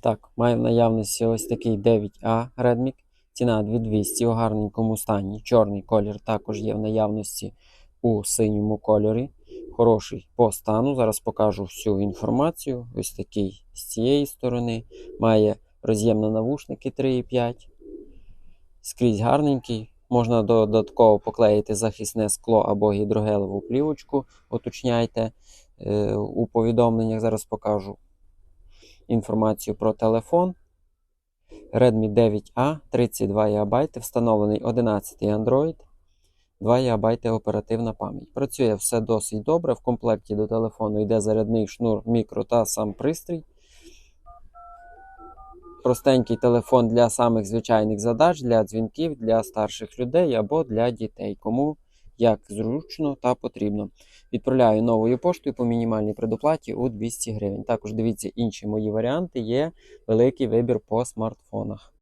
Так, маю в наявності ось такий 9А Redmi. Ціна 2200 у гарненькому стані. Чорний колір також є в наявності у синьому кольорі. Хороший по стану. Зараз покажу всю інформацію. Ось такий з цієї сторони. Має роз'єм на навушники 3,5. Скрізь гарненький. Можна додатково поклеїти захисне скло або гідрогелеву плівочку. Уточняйте е, у повідомленнях. Зараз покажу інформацію про телефон. Redmi 9A 32 ГБ, встановлений 11 Android, 2 ГБ оперативна пам'ять. Працює все досить добре. В комплекті до телефону йде зарядний шнур, мікро та сам пристрій. Простенький телефон для самих звичайних задач, для дзвінків, для старших людей або для дітей. Кому як зручно та потрібно. Відправляю новою поштою по мінімальній предоплаті у 200 гривень. Також дивіться інші мої варіанти, є великий вибір по смартфонах.